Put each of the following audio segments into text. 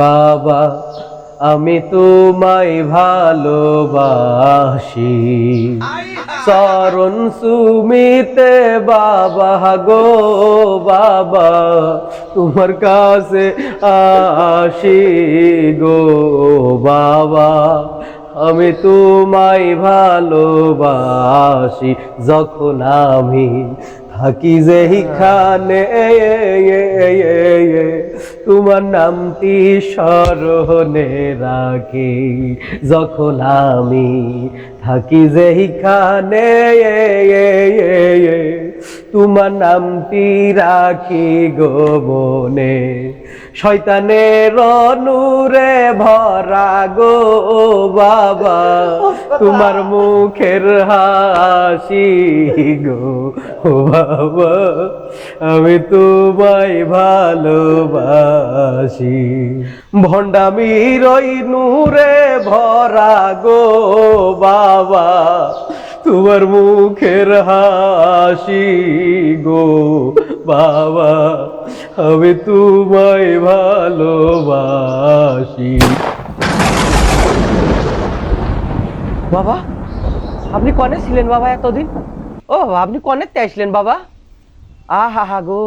বাবা আমি তোমায় ভালোবাসি। চরণ সুমিতে বাবা গো বাবা তোমার কাছে আসি গো বাবা। আমি তোমায় ভালোবাসি, যখন আমি থাকি যেখানে তোমার নামটি স্মরণে রাখি। যখন আমি থাকি যেখানে তোমার নামটি রাখি গোবনে শয়তানের নূরে ভরা গো বাবা। তোমার মুখের হাসি গো বাবা। আমি তোমায় ভালোবাসি। ভণ্ডামির ওই নূরে ভরা গো বাবা। তোমার মুখের হাসি গো বাবা আমি তোমায় ভালোবাসি। বাবা আপনি কনে ছিলেন বাবা এতদিন? ও আপনি কনেতে আসলেন বাবা? আ হা হা গো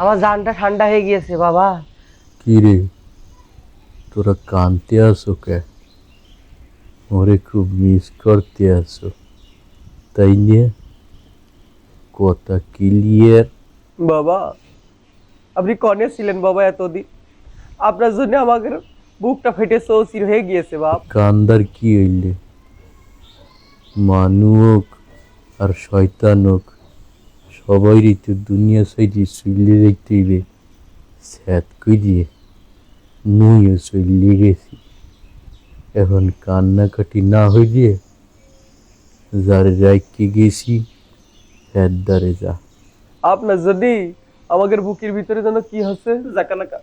আমার জানটা ঠান্ডা হয়ে গিয়েছে বাবা। কি রে তোরা কানতে আসো কে? ওরে খুব মিস করতে আসো। তাই নিয়ে কথা ক্লিয়ার বাবা আপনি কনে ছিলেন বাবা এতদিন? আপনার জন্য আমাদের বুকটা ফেটে সৌসির হয়ে গিয়েছে বাপ। কান্দার কি হইলে? মানুক আর শয়তান হোক সবাই তো দুনিয়া সাইডে চুইলে দেখতে হইবে। স্যাত করিয়ে মুইও চলে গেছি। এখন কান্নাকাটি না হইলে যার রাইকে গেছি? হ্যার দ্বারে যা আপনার যদি আমাদের বুকের ভিতরে যেন কি হচ্ছে? জাকানাকা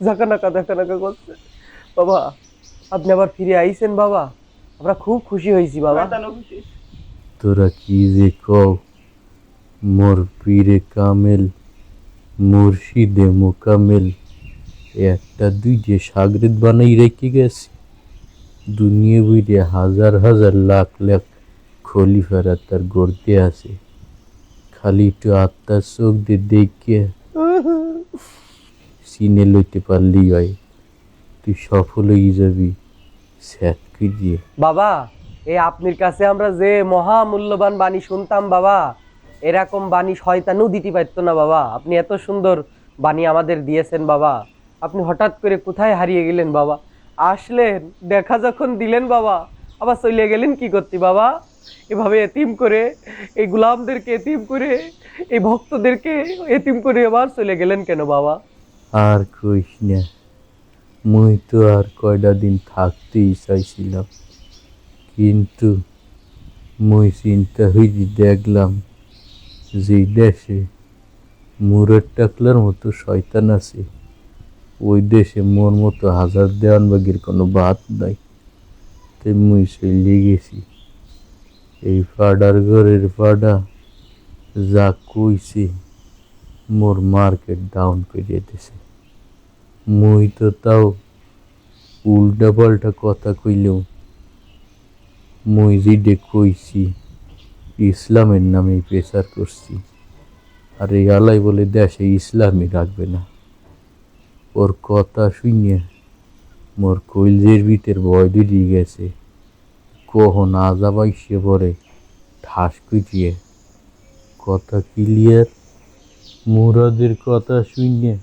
জাকানাকা জাকানাকা করছে। বাবা আপনি আবার ফিরে আইছেন বাবা? আমরা খুব খুশি হয়েছি বাবা। তোরা কি যে কও? মোর পীরে কামেল মুর্শিদে মোকামেল। একটা দুই যে সাগরেদ বানাই রেখে গেছে। দুনিয়া বুঝে হাজার হাজার লাখ লাখ খলিফারা তার গড়তে আছে। খালি একটু আত্মার চোখ দিয়ে দেখে চিনে লইতে পারলি হয়। তুই সফল হয়ে যাবি দিয়ে বাবা এই আপনার কাছে আমরা যে মহা মূল্যবান বাণী শুনতাম বাবা, এরকম বাণী শয়তানও দিতে পারতো না বাবা। আপনি এত সুন্দর বাণী আমাদের দিয়েছেন বাবা। আপনি হঠাৎ করে কোথায় হারিয়ে গেলেন বাবা? আসলেন, দেখা যখন দিলেন বাবা, আবার চলে গেলেন কি করতে বাবা? এভাবে এতিম করে, এই গুলামদেরকে এতিম করে, এই ভক্তদেরকে এতিম করে আবার চলে গেলেন কেন বাবা? আর কইস না, মুই তো আর কয়টা দিন থাকতেই চাইছিলাম। কিন্তু মুই চিন্তা হইজি দেখলাম যে দেশে মুরের টাকলার মতো শয়তান আছে। ওই দেশে মোর মতো হাজার দেওয়ান বাগির কোনো বাদ নাই। তাই মুই চলে গেছি। এই ফাডার ঘরের ফাডা যা কইছে, মোর মার্কেট ডাউন করে দিতেছে মুই তো তাও উল্টা পাল্টা কথা কইলেও মুই যেটা কইছি, ইসলামের নামে প্রেসার করছি। আর এই আলাই বলে দেশে ইসলামই রাখবে না। ওর কথা শুনিয়ে মোর কইলজের ভিতর ভয় দিয়ে গেছে। কখন আজাবাইসে পরে ঠাস কুচিয়ে কথা ক্লিয়ার মুরাদের কথা শুনে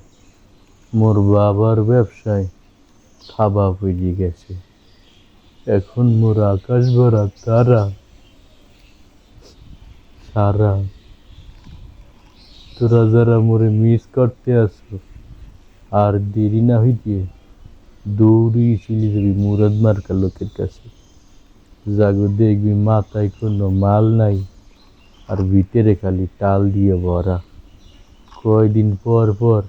মোর বাবার ব্যবসায় খাবা পেরিয়ে গেছে। এখন মোর আকাশ ভরা তারা, সারা। তোরা যারা মোরে মিস করতে আসো, আর দেরি না হইতে দৌড়ি চলে মুরাদ মার্কা লোকের কাছে। জাগো দেখবি মাথায় কোনো মাল নাই, আর ভিতরে খালি টাল দিয়ে ভরা। কয়দিন পর পর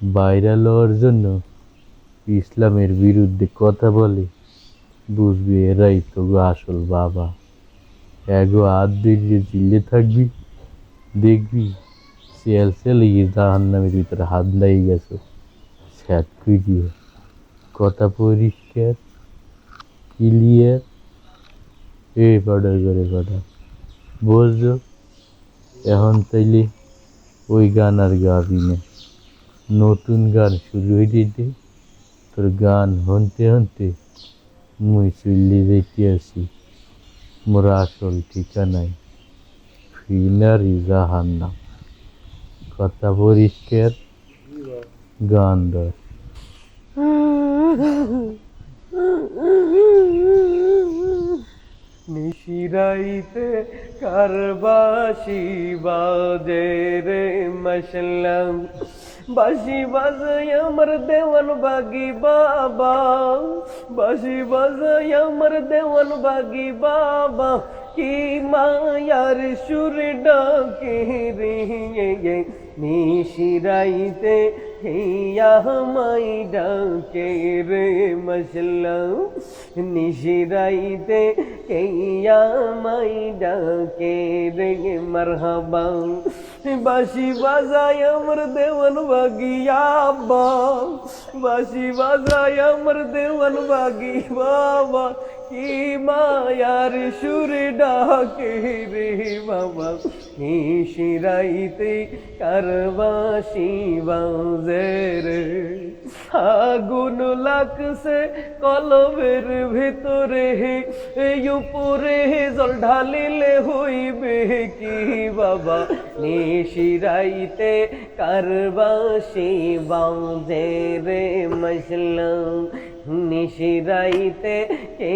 ভাইরাল হওয়ার জন্য ইসলামের বিরুদ্ধে কথা বলে, বুঝবি এরাই তো গো আসল বাবা। এগো হাত দিয়ে চিল্লে থাকবি, দেখবি সেল সেল ইয়ে জাহান্নামের ভিতরে হাত লাগিয়ে গেছে। স্যাট দিয়ে কথা পরিষ্কার ক্লিয়ার এ পাডার করে পাডা বুঝছ এখন তাইলে ওই গান আর গাবি না। নতুন গান শুরু হয়ে দিতে তোর গান হনতে হনতে মুই চল্লি যেতে আসি। মোর আসল ঠিকানায় ফিনারি জাহান্নাম। কথা পরিষ্কার, গান দর নিশিরাইতে কারবাসি বাজে রে মশলাম। বাসি বাজাই আমার দেওয়ান বাগি বাবা। বাসি বাজাই আমার দেওয়ান বাগি বাবা। কি মায়ার সুর ডাকে রে নিশিরাইতে হিয়া মাই ডাকে রে মশলাম। নিশিরাইতে কেয়া মাই ডাকে রে মারহাবা বাসি বাজায় আমার দেওয়ান বাগিয়া বা বাসি বাজায় আমার দেওয়ান বাগি বাবা কি মায়ার সুর ডাকে রে বাবা? নিশিরাইতে কারবাসি বাজে রে আগুন লাগছে কলবের ভিতরে। এই উপরে জল ঢালিলে হইবে কি বাবা? নিশিরাইতে কারবাসি বাজে রে মশলাম নিশিরাইতে কে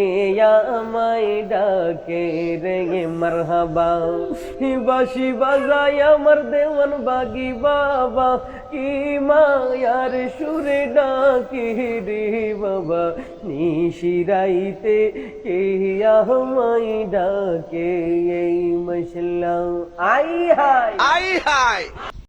আমায় ডাকে রে মারহাবা। বাসি বাজাই আমার দেওয়ান বাগি বাবা, কি মায়ার সুরে ডাকে রে বাবা। নিশিরাইতে কে আমায় ডাকে এই মশলা। আই হাই আই হাই